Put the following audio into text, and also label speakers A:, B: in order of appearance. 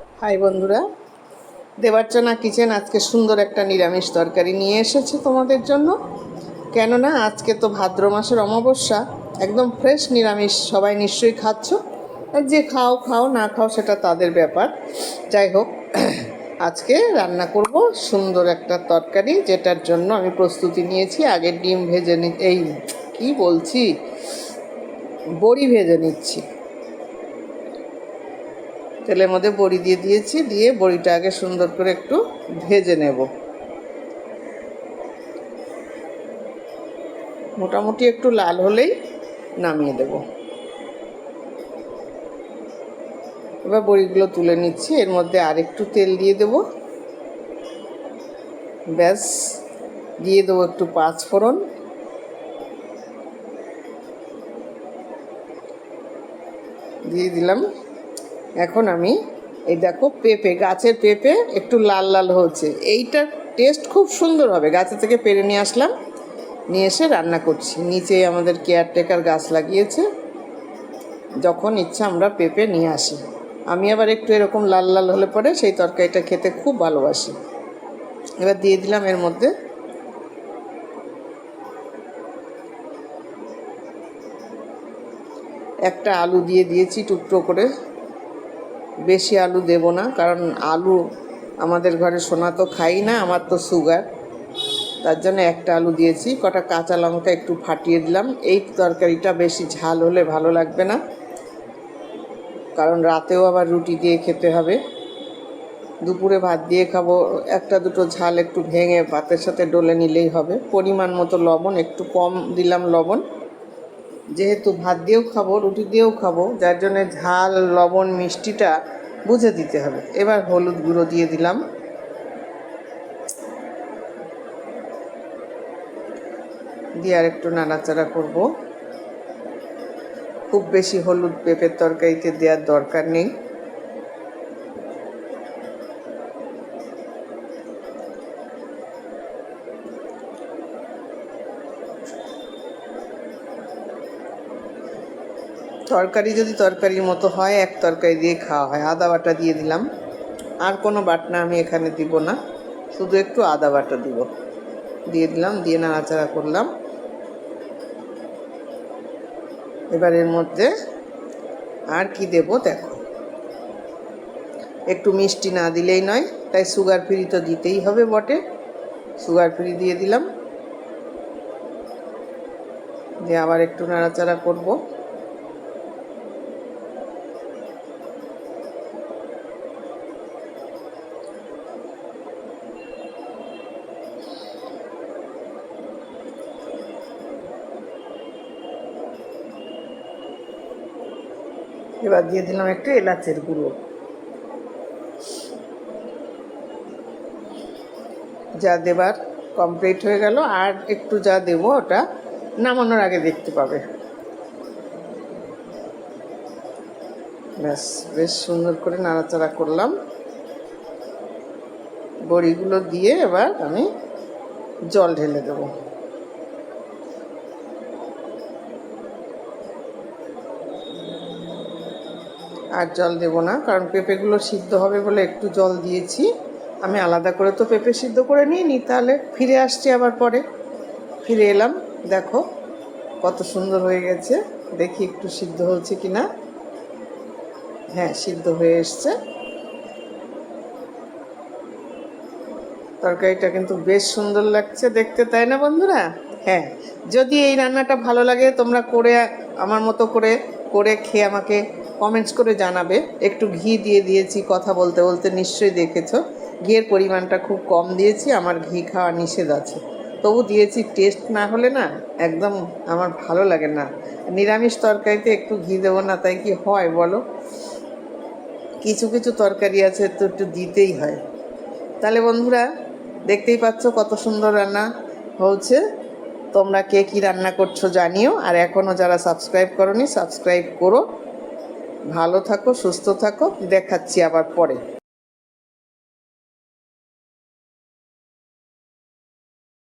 A: High বন্ধুরা, Debarchana kitchen আজকে সুন্দর একটা নিরামিষ তরকারি নিয়ে এসেছে তোমাদের জন্য। কেননা আজকে তো ভাদ্র মাসের অমাবস্যা, একদম ফ্রেশ নিরামিষ সবাই নিশ্চয়ই খাচ্ছ। আর যে খাও খাও না খাও সেটা তাদের ব্যাপার। যাই হোক, আজকে রান্না করব সুন্দর একটা তরকারি, যেটার জন্য আমি প্রস্তুতি নিয়েছি। আগে ডিম ভেজে নি এই কি বলছি? বড়ি ভেজে নিচ্ছি। তেলের মধ্যে বড়ি দিয়ে দিয়েছি, দিয়ে বড়িটা আগে সুন্দর করে একটু ভেজে নেব। মোটামুটি একটু লাল হলেই নামিয়ে দেব। এবার বড়িগুলো তুলে নিচ্ছি, এর মধ্যে আর একটু তেল দিয়ে দেব। ব্যাস, দিয়ে দেবো একটু পাঁচ ফোড়ন। দিয়ে দিলাম এখন আমি এই দেখো পেঁপে, গাছের পেঁপে একটু লাল লাল হচ্ছে। এইটার টেস্ট খুব সুন্দর হবে। গাছে থেকে পেরে নিয়ে আসলাম, নিয়ে এসে রান্না করছি। নিচে আমাদের কেয়ারটেকার গাছ লাগিয়েছে। যখন ইচ্ছা আমরা পেঁপে নিয়ে আসি। আমি আবার একটু এরকম লাল লাল হলে পরে সেই তরকারিটা খেতে খুব ভালোবাসি। এবার দিয়ে দিলাম এর মধ্যে। একটা আলু দিয়ে দিয়েছি টুকরো করে। বেশি আলু দেব না, কারণ আলু আমাদের ঘরে সোনা তো খাই না, আমার তো সুগার তার জন্য একটা আলু দিয়েছি, কটা কাঁচা লঙ্কা একটু ফাটিয়ে দিলাম। এই তরকারিটা বেশি ঝাল হলে ভালো লাগবে না, কারণ রাতেও আবার রুটি দিয়ে খেতে হবে। দুপুরে ভাত দিয়ে খাব, একটা দুটো ঝাল একটু ভেঙে ভাতের সাথে ডলে নিলেই হবে। পরিমাণ মতো লবণ, একটু কম দিলাম লবণ। যেহেতু ভাত দিয়েও খাব, রুটি দিয়েও খাব, যার জন্যে ঝাল, লবণ, মিষ্টিটা বুঝে দিতে হবে। এবার হলুদ গুঁড়ো দিয়ে দিলাম। দিয়ে আর একটু নাড়াচাড়া করব। খুব বেশি হলুদ পেঁপের তরকারিতে দেওয়ার দরকার নেই। তরকারি যদি তরকারির মতো হয়, এক তরকারি দিয়ে খাওয়া হয়। আদা বাটা দিয়ে দিলাম। আর কোনো বাটনা আমি এখানে দিব না। শুধু একটু আদা বাটা দিব। দিয়ে দিলাম, দিয়ে নাড়াচাড়া করলাম। এবার এর মধ্যে আর কি দেব দেখো। একটু মিষ্টি না দিলেই নয়, তাই সুগার ফ্রি তো দিতেই হবে বটে। সুগার ফ্রি দিয়ে দিলাম। দিয়ে আবার একটু নাড়াচাড়া করব। এবার দিয়ে দিলাম একটু এলাচের গুঁড়ো। যা দেবার কমপ্লিট হয়ে গেল, আর একটু যা দেবো ওটা নামানোর আগে দেখতে পাবে। ব্যাস, বেশ সুন্দর করে নাড়াচাড়া করলাম। বড়িগুলো দিয়ে এবার আমি জল ঢেলে দেবো। আর জল দেব না, কারণ পেঁপেগুলো সিদ্ধ হবে বলে একটু জল দিয়েছি। আমি আলাদা করে তো পেঁপে সিদ্ধ করে নিয়ে নিই তাহলে ফিরে আসছি আবার পরে। ফিরে এলাম, দেখো কত সুন্দর হয়ে গেছে। দেখি একটু সিদ্ধ হচ্ছে কি না হ্যাঁ সিদ্ধ হয়ে এসছে। তরকারিটা কিন্তু বেশ সুন্দর লাগছে দেখতে, তাই না বন্ধুরা? হ্যাঁ যদি এই রান্নাটা ভালো লাগে তোমরা করে, আমার মতো করে করে খেয়ে আমাকে কমেন্টস করে জানাবে। একটু ঘি দিয়ে দিয়েছি কথা বলতে বলতে, নিশ্চয়ই দেখেছ। ঘিয়ের পরিমাণটা খুব কম দিয়েছি, আমার ঘি খাওয়া নিষেধ আছে। তবু দিয়েছি টেস্ট না হলে না একদম আমার ভালো লাগে না। নিরামিষ তরকারিতে একটু ঘি দেবো না, তাই কি হয় বলো? কিছু কিছু তরকারি আছে তো একটু দিতেই হয়। তাহলে বন্ধুরা, দেখতেই পাচ্ছ কত সুন্দর রান্না হচ্ছে। তোমরা কে কী রান্না করছ জানিও, আর এখনও যারা সাবস্ক্রাইব করনি সাবস্ক্রাইব করো। ভালো থাকো সুস্থ থাকো। দেখাচ্ছি আবার পরে।